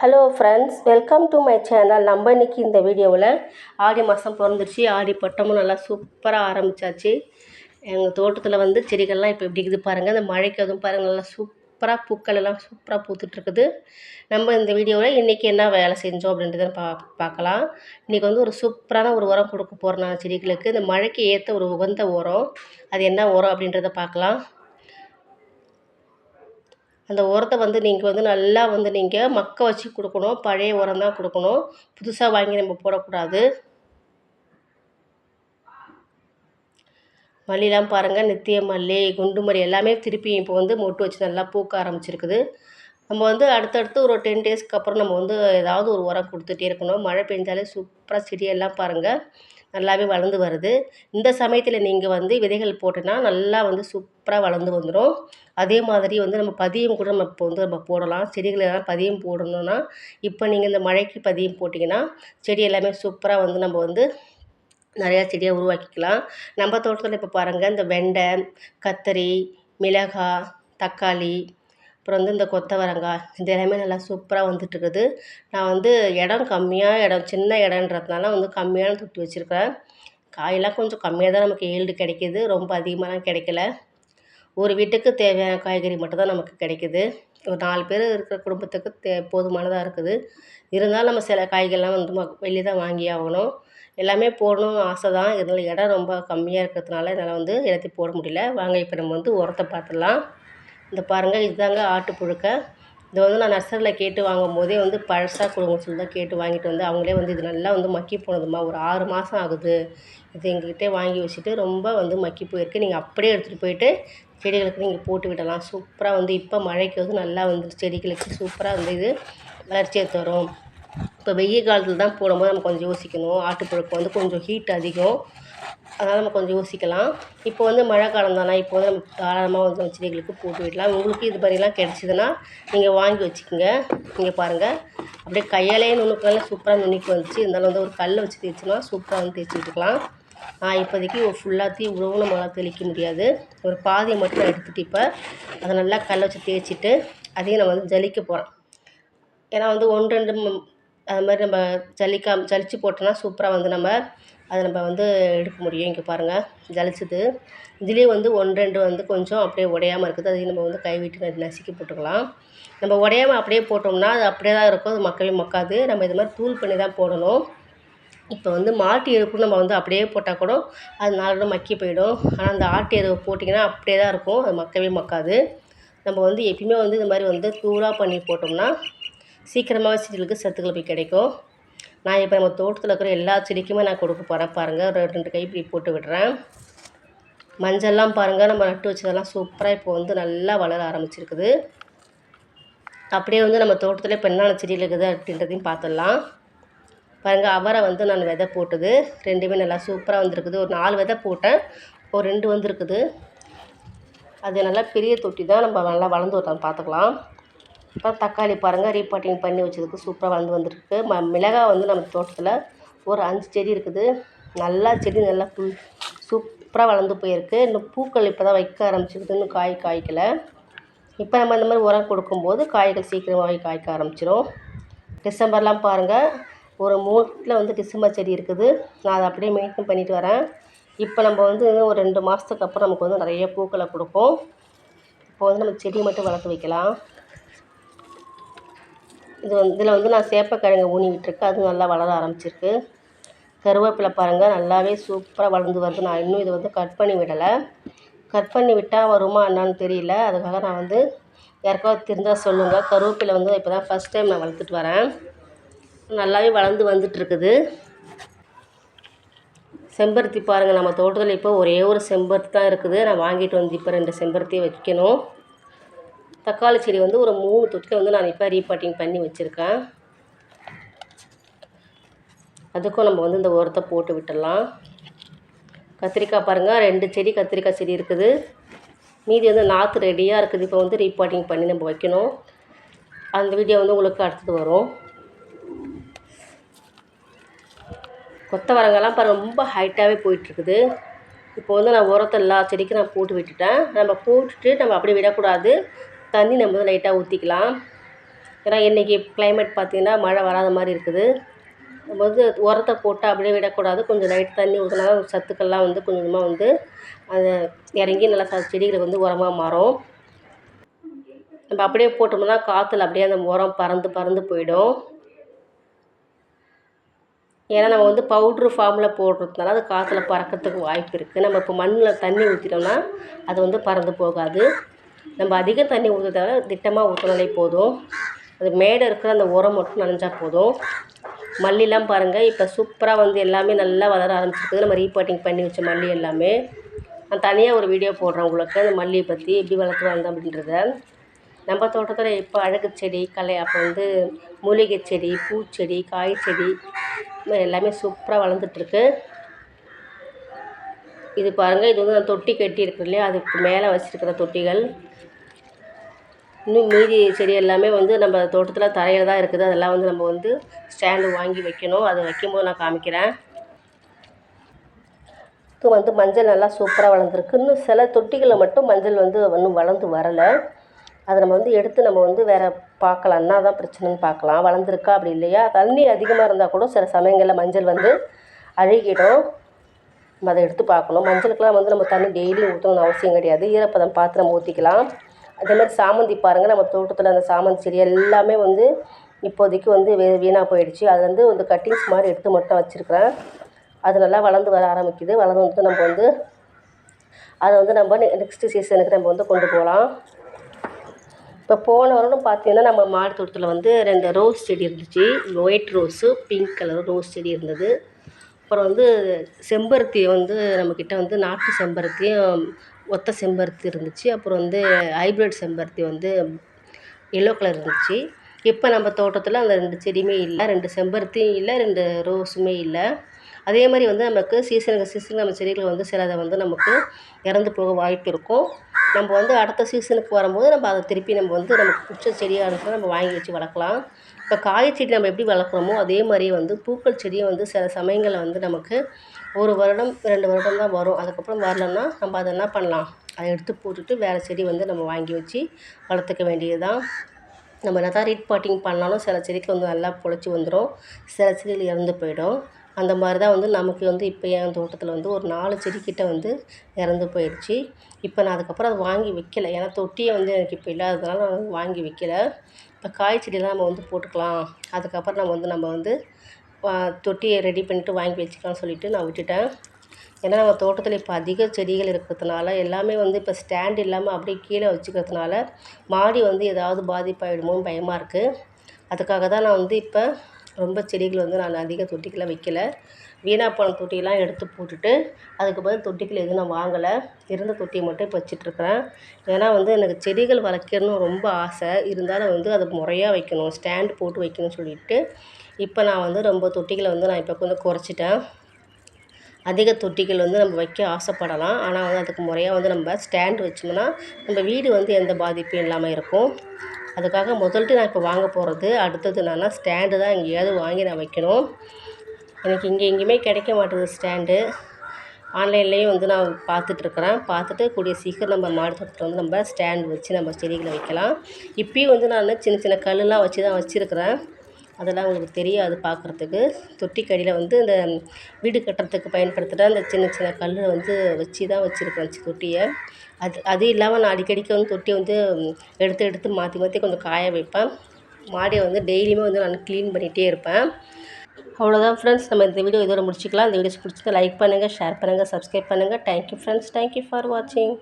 Hello friends welcome to my channel நம்ம இன்றைக்கி இந்த வீடியோவில் ஆடி மாதம் பிறந்துருச்சு. ஆடி பட்டமும் நல்லா சூப்பராக ஆரம்பிச்சாச்சு. எங்கள் தோட்டத்தில் வந்து செடிகள்லாம் இப்போ எப்படி இருக்குது பாருங்கள் இந்த மழைக்கு அதுவும் பாருங்கள் நல்லா சூப்பராக பூக்கள் எல்லாம் சூப்பராக பூத்துட்ருக்குது நம்ம இந்த வீடியோவில் இன்றைக்கி என்ன வேலை செஞ்சோம் அப்படின்றத பா பார்க்கலாம். இன்றைக்கி வந்து ஒரு சூப்பரான ஒரு உரம் கொடுக்க போகிறேன் நான் செடிகளுக்கு. இந்த மழைக்கு ஏற்ற ஒரு உகந்த உரம். அது என்ன உரம் அப்படின்றத பார்க்கலாம். அந்த உரத்தை வந்து நீங்கள் வந்து நல்லா வந்து நீங்கள் மக்க வச்சு கொடுக்கணும். பழைய உரம் தான் கொடுக்கணும். புதுசாக வாங்கி நம்ம போடக்கூடாது. மல்லிலாம் பாருங்கள் நித்திய மல்லி குண்டு மல்லி எல்லாமே திருப்பி இப்போ வந்து மொட்டு வச்சு நல்லா பூக்க ஆரம்பிச்சிருக்குது. நம்ம வந்து அடுத்தடுத்து ஒரு டென் டேஸ்க்கு அப்புறம் நம்ம வந்து ஏதாவது ஒரு உரம் கொடுத்துட்டே இருக்கணும். மழை பெஞ்சாலே சூப்பராக செடியெல்லாம் பாருங்கள் நல்லாவே வளர்ந்து வருது. இந்த சமயத்தில் நீங்கள் வந்து விதைகள் போட்டோன்னா நல்லா வந்து சூப்பராக வளர்ந்து வந்துடும் அதே மாதிரி வந்து நம்ம பதியம் கூட நம்ம இப்போ வந்து நம்ம போடலாம். செடிகள் எல்லாம் பதியம் போடணுன்னா இப்போ நீங்கள் இந்த மழைக்கு பதியம் போட்டிங்கன்னா செடி எல்லாமே சூப்பராக வந்து நம்ம வந்து நிறையா செடியை உருவாக்கிக்கலாம். நம்ம தோட்டத்தில் இப்போ பாருங்கள் இந்த வெண்டை கத்தரி மிளகாய் தக்காளி அப்புறம் வந்து இந்த கொத்தவரங்காய் இது எல்லாமே நல்லா சூப்பராக வந்துட்டுருக்குது. நான் வந்து இடம் கம்மியாக இடம் சின்ன இடன்றதுனால வந்து கம்மியான தொட்டி வச்சுருக்கேன் காயெல்லாம் கொஞ்சம் கம்மியாக தான் நமக்கு ஈல்டு கிடைக்கிது. ரொம்ப அதிகமாகலாம் கிடைக்கல. ஒரு வீட்டுக்கு தேவையான காய்கறி மட்டும் தான் நமக்கு கிடைக்கிது. ஒரு நாலு பேர் இருக்கிற குடும்பத்துக்கு தே போதுமானதாக இருக்குது. இருந்தாலும் நம்ம சில காய்கறிலாம் வந்து ம வெளியே தான் வாங்கி ஆகணும். எல்லாமே போடணும்னு ஆசை தான். இருந்தாலும் இடம் ரொம்ப கம்மியாக இருக்கிறதுனால என்னால் வந்து எல்லாத்தையும் போட முடியல. வாங்க இப்போ நம்ம வந்து உரத்தை பார்த்துடலாம் இந்த பாருங்கள் இதுதாங்க ஆட்டு புழுக்கை. இதை வந்து நான் நர்சரியில் கேட்டு வாங்கும் போதே வந்து பழசாக கொடுங்க சொல்லி தான் கேட்டு வாங்கிட்டு வந்து அவங்களே வந்து இது நல்லா வந்து மக்கி போனதும்மா. ஒரு ஆறு மாதம் ஆகுது. இது எங்ககிட்டே வாங்கி வச்சுட்டு ரொம்ப வந்து மக்கி போயிருக்கு. நீங்கள் அப்படியே எடுத்துகிட்டு போயிட்டு செடிகளுக்கு நீங்கள் போட்டு விடலாம். சூப்பராக வந்து இப்போ மழைக்கு வந்து நல்லா வந்து செடிகளுக்கு சூப்பராக வந்து இது வளர்ச்சியை தரும். இப்போ வெயில் காலத்தில் தான் போடும்போது நம்ம கொஞ்சம் யோசிக்கணும். ஆட்டுப்புழுக்கு வந்து கொஞ்சம் ஹீட் அதிகம். அதனால் நம்ம கொஞ்சம் யோசிக்கலாம். இப்போ வந்து மழை காலம் தானே? இப்போ வந்து நம்ம தாராளமாக வந்து நம்ம செடிகளுக்கு போட்டு விடலாம். உங்களுக்கு இது மாதிரிலாம் கிடச்சிதுன்னா நீங்கள் வாங்கி வச்சுக்கோங்க. நீங்கள் பாருங்கள் அப்படியே கையாலே நுணுக்கெல்லாம் சூப்பராக நுணுக்கி வந்துச்சு. இருந்தாலும் வந்து ஒரு கல்லை வச்சு தேய்ச்சோன்னா சூப்பராக வந்து தேய்ச்சி விட்டுக்கலாம். நான் இப்போதைக்கு ஃபுல்லாத்தையும் இவ்வளவும் நம்மளால் தெளிக்க முடியாது. ஒரு பாதியை மட்டும் நான் எடுத்துகிட்டு இப்போ அதை நல்லா கல்லை வச்சு தேய்ச்சிட்டு அதையும் நம்ம வந்து ஜலிக்க போகிறோம் ஏன்னா வந்து ஒன்று ரெண்டு அது மாதிரி நம்ம ஜல்லிக்கா ஜலிச்சு போட்டோன்னா சூப்பராக வந்து நம்ம அதை நம்ம வந்து எடுக்க முடியும். இங்கே பாருங்கள் ஜலிச்சது. இதுலேயே வந்து ஒன்று ரெண்டு வந்து கொஞ்சம் அப்படியே உடையாமல் இருக்குது. அதையும் நம்ம வந்து கைவிட்டு நசுக்கி போட்டுக்கலாம். நம்ம உடையாமல் அப்படியே போட்டோம்னா அது அப்படியே தான் இருக்கும். அது மக்கவே மக்காது. நம்ம இது மாதிரி தூள் பண்ணி தான் போடணும். இப்போ வந்து மாட்டு எருப்பு நம்ம வந்து அப்படியே போட்டால் கூட அது நாலு மக்கி போயிடும். ஆனால் அந்த ஆட்டு எருவு போட்டிங்கன்னா அப்படியே தான் இருக்கும். அது மக்கவே மக்காது. நம்ம வந்து எப்பயுமே வந்து இந்த மாதிரி வந்து தூளாக பண்ணி போட்டோம்னா சீக்கிரமாகவே செடிகளுக்கு சத்துக்கள் போய் கிடைக்கும். நான் இப்போ நம்ம தோட்டத்தில் இருக்கிற எல்லா செடிக்குமே நான் கொடுக்க போகிறேன் பாருங்கள் ஒரு ரெண்டு கை இப்படி போட்டு விடுறேன். மஞ்சள்லாம் பாருங்கள் நம்ம நட்டு வச்சதெல்லாம் சூப்பராக இப்போ வந்து நல்லா வளர ஆரம்பிச்சிருக்குது. அப்படியே வந்து நம்ம தோட்டத்தில் இப்போ என்னென்ன செடியில் இருக்குது அப்படின்றதையும் பார்த்துடலாம் பாருங்கள் அவரை வந்து நான் விதை போட்டது. ரெண்டுமே நல்லா சூப்பராக வந்திருக்குது. ஒரு நாலு விதை போட்டேன். ஒரு ரெண்டு வந்துருக்குது. அது நல்லா பெரிய தொட்டி தான். நம்ம நல்லா வளர்ந்து வரலாம் பார்த்துக்கலாம் அப்புறம் தக்காளி பாருங்கள் ரீபாட்டிங் பண்ணி வச்சதுக்கு சூப்பராக வளர்ந்து வந்திருக்கு. ம மிளகாய் வந்து நம்ம தோட்டத்தில் ஒரு அஞ்சு செடி இருக்குது. நல்லா செடி நல்லா ஃபுல் சூப்பராக வளர்ந்து போயிருக்கு. இன்னும் பூக்கள் இப்போ தான் வைக்க ஆரம்பிச்சிருக்குது. இன்னும் காய் காய்க்கல. இப்போ நம்ம இந்த மாதிரி உரம் கொடுக்கும்போது காய்கள் சீக்கிரமாகவே காய்க்க ஆரம்பிச்சிடும் டிசம்பர்லாம் பாருங்கள் ஒரு மூட்டில் வந்து டிசம்பர் செடி இருக்குது. நான் அதை அப்படியே மெயின்டைன் பண்ணிட்டு வரேன். இப்போ நம்ம வந்து ஒரு ரெண்டு மாதத்துக்கு அப்புறம் நமக்கு வந்து நிறைய பூக்களை கொடுப்போம். இப்போ வந்து நம்ம செடி மட்டும் வளர்த்து வைக்கலாம். இது வந்து இதில் வந்து நான் சேப்பக்கிழங்கு ஊனி விட்டுருக்கேன் அதுவும் நல்லா வளர ஆரம்பிச்சிருக்கு. கருவேப்பிலை பாருங்கள் நல்லாவே சூப்பராக வளர்ந்து வருது. நான் இன்னும் இதை வந்து கட் பண்ணி விடலை. கட் பண்ணி விட்டால் வருமா என்னான்னு தெரியல. அதுக்காக நான் வந்து யாருக்காவது தெரிஞ்சால் சொல்லுங்கள் கருவேப்பிலை வந்து இப்போ தான் ஃபஸ்ட் டைம் நான் வளர்த்துட்டு வரேன். நல்லாவே வளர்ந்து வந்துட்டுருக்குது. செம்பருத்தி பாருங்கள் நம்ம தோட்டத்தில் இப்போ ஒரே ஒரு செம்பருத்தி தான் இருக்குது. நான் வாங்கிட்டு வந்து இப்போ ரெண்டு செம்பருத்தியை வைக்கணும். தக்காளி செடி வந்து ஒரு மூணு தொட்டியில் வந்து நான் இப்போ ரீபாட்டிங் பண்ணி வச்சுருக்கேன். அதுக்கும் நம்ம வந்து இந்த உரத்தை போட்டு விட்டுடலாம். கத்திரிக்காய் பாருங்கள் ரெண்டு செடி கத்திரிக்காய் செடி இருக்குது. மீதி வந்து நாற்று ரெடியாக இருக்குது. இப்போ வந்து ரீபாட்டிங் பண்ணி நம்ம வைக்கணும். அந்த வீடியோ வந்து உங்களுக்கு அடுத்தது வரும். கொத்தவரங்கெல்லாம் பாருங்கள் ரொம்ப ஹைட்டாகவே போயிட்டுருக்குது. இப்போ வந்து நான் உரத்தை எல்லா செடிக்கும் நான் போட்டு விட்டுட்டேன். நம்ம போட்டுட்டு நம்ம அப்படியே விடக்கூடாது. தண்ணி நம்ம லைட்டாக ஊற்றிக்கலாம் ஏன்னா இன்றைக்கி கிளைமேட் பார்த்திங்கன்னா மழை வராத மாதிரி இருக்குது. நம்ம வந்து உரத்தை போட்டு அப்படியே விடக்கூடாது. கொஞ்சம் லைட் தண்ணி ஊற்றினா சத்துக்கள்லாம் வந்து கொஞ்சம் கொஞ்சமாக வந்து அது இறங்கி நல்லா ச செடிகளுக்கு வந்து உரமாக மாறும். நம்ம அப்படியே போட்டோம்னா காற்றுல அப்படியே அந்த உரம் பறந்து பறந்து போயிடும். ஏன்னா நம்ம வந்து பவுட்ரு ஃபார்மில் போடுறதுனால அது காற்றுல பறக்கிறதுக்கு வாய்ப்பு இருக்குது நம்ம இப்போ மண்ணில் தண்ணி ஊற்றிட்டோம்னா அது வந்து பறந்து போகாது. நம்ம அதிகம் தண்ணி ஊற்றுறத திட்டமாக ஊற்றினாலே போதும். அது மேடை இருக்கிற அந்த உரம் மட்டும் நனைஞ்சா போதும். மல்லிலாம் பாருங்கள் இப்போ சூப்பராக வந்து எல்லாமே நல்லா வளர ஆரம்பிச்சிருக்குது நம்ம ரீபாட்டிங் பண்ணி வச்ச மல்லி எல்லாமே. நான் தனியாக ஒரு வீடியோ போடுறேன் உங்களுக்கு அந்த மல்லியை பற்றி எப்படி வளர்த்து வந்தேன் அப்படின்றத. நம்ம தோட்டத்தில் இப்போ அழகு செடி கலை அப்போ வந்து மூலிகை செடி பூச்செடி காய் செடி எல்லாமே சூப்பராக வளர்ந்துட்டுருக்கு. இது பாருங்கள் இது வந்து நான் தொட்டி கட்டி இருக்கு இல்லையா? அதுக்கு மேலே வச்சுருக்கிற தொட்டிகள். இன்னும் மீதி செடி எல்லாமே வந்து நம்ம தோட்டத்தில் தரையில் தான் இருக்குது. அதெல்லாம் வந்து நம்ம வந்து ஸ்டாண்டு வாங்கி வைக்கணும். அதை வைக்கும்போது நான் காமிக்கிறேன். இது வந்து மஞ்சள் நல்லா சூப்பராக வளர்ந்துருக்கு. இன்னும் சில தொட்டிகளில் மட்டும் மஞ்சள் வந்து இன்னும் வளர்ந்து வரலை. அதை நம்ம வந்து எடுத்து நம்ம வந்து வேறு பார்க்கலாம். என்ன தான் பிரச்சனைன்னு பார்க்கலாம். வளர்ந்துருக்கா அப்படி இல்லையா? தண்ணி அதிகமாக இருந்தால் கூட சில சமயங்களில் மஞ்சள் வந்து அழுகிடும். நம்ம அதை எடுத்து பார்க்கணும். மஞ்சளுக்கெலாம் வந்து நம்ம தண்ணி டெய்லியும் ஊற்றணும்னு அவசியம் கிடையாது. ஈரப்பதம் பார்த்து நம்ம ஊற்றிக்கலாம் அதே மாதிரி சாமந்தி பாருங்கள் நம்ம தோட்டத்தில் அந்த சாமந்தி செடி எல்லாமே வந்து இப்போதைக்கு வந்து வே வீணாக போயிடுச்சு. அது வந்து வந்து கட்டிங்ஸ் மாதிரி எடுத்து மட்டும் வச்சுருக்கிறேன். அது நல்லா வளர்ந்து வர ஆரம்பிக்குது. வளர்ந்து வந்து நம்ம வந்து அதை வந்து நம்ம நெக்ஸ்ட்டு சீசனுக்கு நம்ம வந்து கொண்டு போகலாம். இப்போ போன வருடம் பார்த்தீங்கன்னா நம்ம மாடி தோட்டத்தில் வந்து ரெண்டு ரோஸ் செடி இருந்துச்சு. White rose pink colour rose செடி இருந்தது. அப்புறம் வந்து செம்பருத்தி வந்து நம்மக்கிட்ட வந்து நாட்டு செம்பருத்தியும் ஒத்த செம்பருத்தி இருந்துச்சு. அப்புறம் வந்து ஹைப்ரிட் செம்பருத்தி வந்து எல்லோ கலர் இருந்துச்சு. இப்போ நம்ம தோட்டத்தில் அந்த ரெண்டு செடியுமே இல்லை. ரெண்டு செம்பருத்தியும் இல்லை ரெண்டு ரோஸுமே இல்லை. அதே மாதிரி வந்து நமக்கு சீசனுக்கு சீசனுக்கு நம்ம செடிகள் வந்து சிலதை வந்து நமக்கு இறந்து போக வாய்ப்பு இருக்கும். நம்ம வந்து அடுத்த சீசனுக்கு வரும்போது நம்ம அதை திருப்பி நம்ம வந்து நமக்கு பிடிச்ச செடியாக இருந்துச்சுன்னா நம்ம வாங்கி வச்சு வளர்க்கலாம். இப்போ காய் செடி நம்ம எப்படி வளர்க்குறோமோ அதே மாதிரியே வந்து பூக்கள் செடியும் வந்து சில சமயங்களில் வந்து நமக்கு ஒரு வருடம் ரெண்டு வருடம் தான் வரும். அதுக்கப்புறம் வரலன்னா நம்ம அதை என்ன பண்ணலாம்? அதை எடுத்து போட்டுட்டு வேறு செடி வந்து நம்ம வாங்கி வச்சு வளர்த்துக்க வேண்டியது தான் நம்ம என்ன தான் ரீட் பாட்டிங் பண்ணாலும் சில செடிக்கு வந்து நல்லா பொழைச்சி வந்துடும் சில செடியில் இறந்து போயிடும். அந்த மாதிரி தான் வந்து நமக்கு வந்து இப்போ என் தோட்டத்தில் வந்து ஒரு நாலு செடிக்கிட்ட வந்து இறந்து போயிடுச்சு இப்போ நான் அதுக்கப்புறம் அதை வாங்கி வைக்கல. ஏன்னா தொட்டியே வந்து எனக்கு இப்போ இல்லாததுனால நான் வந்து வாங்கி வைக்கல. இப்போ காய் செடியெல்லாம் நம்ம வந்து போட்டுக்கலாம். அதுக்கப்புறம் நம்ம வந்து நம்ம வந்து தொட்டியை ரெடி பண்ணிட்டு வாங்கி வச்சுக்கலாம்னு சொல்லிவிட்டு நான் விட்டுட்டேன். ஏன்னா நம்ம தோட்டத்தில் இப்போ அதிக செடிகள் இருக்கிறதுனால எல்லாமே வந்து இப்போ ஸ்டாண்ட் இல்லாமல் அப்படியே கீழே வச்சுக்கிறதுனால மாடி வந்து ஏதாவது பாதிப்பாயிடுமோன்னு பயமாக இருக்குது அதுக்காக தான் நான் வந்து இப்போ ரொம்ப செடிகள் வந்து நான் அதிக தொட்டிக்கெலாம் வைக்கல. வீணாக போன தொட்டியெல்லாம் எடுத்து போட்டுட்டு அதுக்கு பதில் தொட்டிகள் எதுவும் நான் வாங்கலை. இருந்த தொட்டியை மட்டும் இப்போ வச்சிட்ருக்குறேன். ஏன்னா வந்து எனக்கு செடிகள் வளர்க்கணும்னு ரொம்ப ஆசை. இருந்தாலும் வந்து அதை முறையாக வைக்கணும். ஸ்டாண்ட் போட்டு வைக்கணும்னு சொல்லிட்டு இப்போ நான் வந்து ரொம்ப தொட்டிகளை வந்து நான் இப்போ கொஞ்சம் குறைச்சிட்டேன். அதிக தொட்டிகள் வந்து நம்ம வைக்க ஆசைப்படலாம். ஆனால் வந்து அதுக்கு முறையாக வந்து நம்ம ஸ்டாண்ட் வச்சோம்னா நம்ம வீடு வந்து எந்த பாதிப்பும் இல்லாமல் இருக்கும். அதுக்காக முதல்ட்டு நான் இப்போ வாங்க போகிறது. அடுத்தது என்னென்னா ஸ்டாண்டு தான் எங்கேயாவது வாங்கி நான் வைக்கணும். எனக்கு இங்கே எங்கேயுமே கிடைக்க மாட்டேங்குது ஸ்டாண்டு. ஆன்லைன்லேயும் வந்து நான் பார்த்துட்ருக்குறேன். பார்த்துட்டு கூடிய சீக்கிரம் நம்ம மாடி தோட்டத்தில் வந்து நம்ம ஸ்டாண்ட் வச்சு நம்ம செடிகளை வைக்கலாம். இப்பயும் வந்து நான் சின்ன சின்ன கல்லுலாம் வச்சு தான் வச்சுருக்குறேன். அதெல்லாம் உங்களுக்கு தெரியாது பார்க்குறதுக்கு. தொட்டிக்கடியில் வந்து இந்த வீடு கட்டுறதுக்கு பயன்படுத்துகிற அந்த சின்ன சின்ன கல் வந்து வச்சு தான் வச்சுருக்கேன் தொட்டியை. அது அது இல்லாமல் நான் அடிக்கடிக்கு வந்து தொட்டியை வந்து எடுத்து எடுத்து மாற்றி மாற்றி கொஞ்சம் காய வைப்பேன். மாடியை வந்து டெய்லியுமே வந்து நான் க்ளீன் பண்ணிகிட்டே இருப்பேன். அவ்வளோதான் ஃப்ரெண்ட்ஸ் நம்ம இந்த வீடியோ இதோட முடிச்சிக்கலாம். இந்த வீடியோஸ் பிடிச்சதை லைக் பண்ணுங்கள் ஷேர் பண்ணுங்கள் சப்ஸ்கிரைப் பண்ணுங்கள் தேங்க்யூ ஃப்ரெண்ட்ஸ் தேங்க்யூ ஃபார் வாட்சிங்